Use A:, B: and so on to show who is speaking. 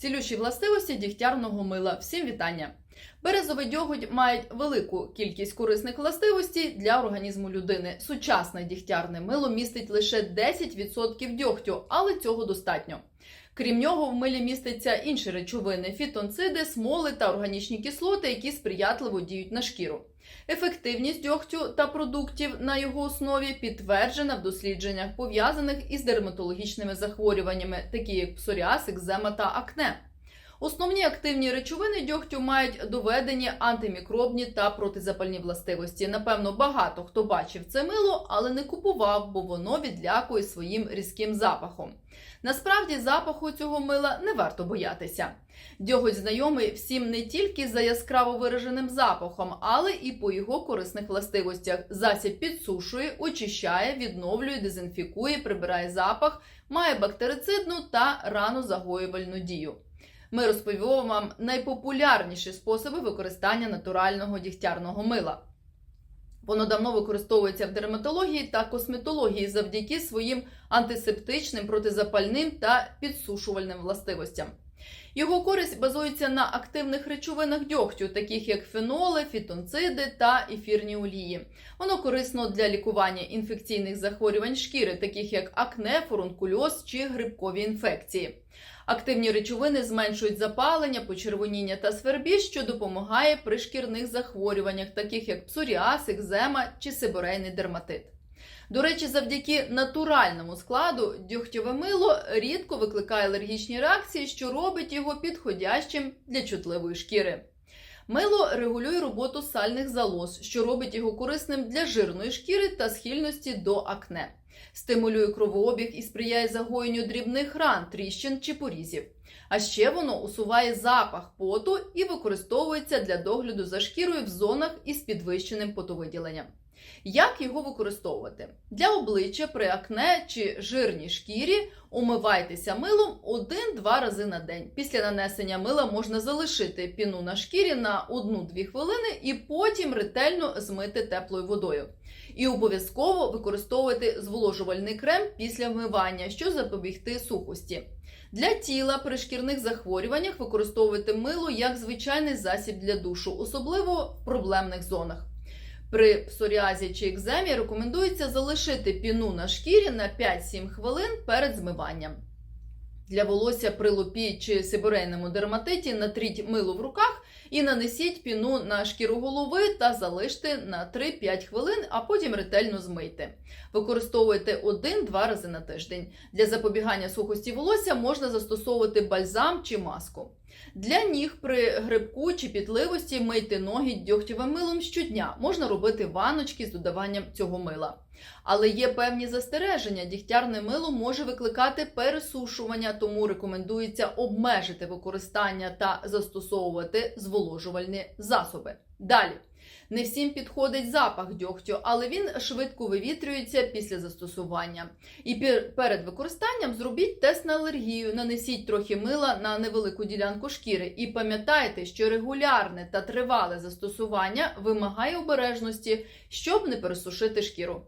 A: Цілющі властивості дігтярного мила. Всім вітання! Березовий дьоготь мають велику кількість корисних властивостей для організму людини. Сучасне дігтярне мило містить лише 10% дьогтю, але цього достатньо. Крім нього, в милі містяться інші речовини: фітонциди, смоли та органічні кислоти, які сприятливо діють на шкіру. Ефективність дьогтю та продуктів на його основі підтверджена в дослідженнях, пов'язаних із дерматологічними захворюваннями, такі як псоріаз, екзема та акне. Основні активні речовини дьогтю мають доведені антимікробні та протизапальні властивості. Напевно, багато хто бачив це мило, але не купував, бо воно відлякує своїм різким запахом. Насправді, запаху цього мила не варто боятися. Дьоготь знайомий всім не тільки за яскраво вираженим запахом, але і по його корисних властивостях. Засіб підсушує, очищає, відновлює, дезінфікує, прибирає запах, має бактерицидну та ранозагоювальну дію. Ми розповімо вам найпопулярніші способи використання натурального дігтярного мила. Воно давно використовується в дерматології та косметології завдяки своїм антисептичним, протизапальним та підсушувальним властивостям. Його користь базується на активних речовинах дьогтю, таких як феноли, фітонциди та ефірні олії. Воно корисно для лікування інфекційних захворювань шкіри, таких як акне, фурункульоз чи грибкові інфекції. Активні речовини зменшують запалення, почервоніння та свербіж, що допомагає при шкірних захворюваннях, таких як псоріаз, екзема чи сибирейний дерматит. До речі, завдяки натуральному складу дьогтєве мило рідко викликає алергічні реакції, що робить його підходящим для чутливої шкіри. Мило регулює роботу сальних залоз, що робить його корисним для жирної шкіри та схильності до акне. Стимулює кровообіг і сприяє загоєнню дрібних ран, тріщин чи порізів. А ще воно усуває запах поту і використовується для догляду за шкірою в зонах із підвищеним потовиділенням. Як його використовувати? Для обличчя при акне чи жирній шкірі умивайтеся милом 1-2 рази на день. Після нанесення мила можна залишити піну на шкірі на 1-2 хвилини і потім ретельно змити теплою водою. І обов'язково використовувати зволожувальний крем після вмивання, щоб запобігти сухості. Для тіла при шкірних захворюваннях використовуйте мило як звичайний засіб для душу, особливо в проблемних зонах. При псоріазі чи екземі рекомендується залишити піну на шкірі на 5-7 хвилин перед змиванням. Для волосся при лупі чи сибурейному дерматиті натріть мило в руках і нанесіть піну на шкіру голови та залиште на 3-5 хвилин, а потім ретельно змийте. Використовуйте 1-2 рази на тиждень. Для запобігання сухості волосся можна застосовувати бальзам чи маску. Для ніг при грибку чи пітливості мийте ноги дьогтєвим милом щодня. Можна робити ваночки з додаванням цього мила. Але є певні застереження. Дігтярне мило може викликати пересушування, тому рекомендується обмежити використання та застосовувати зволожувальні засоби. Далі. Не всім підходить запах дьогтю, але він швидко вивітрюється після застосування. І перед використанням зробіть тест на алергію, нанесіть трохи мила на невелику ділянку шкіри. І пам'ятайте, що регулярне та тривале застосування вимагає обережності, щоб не пересушити шкіру.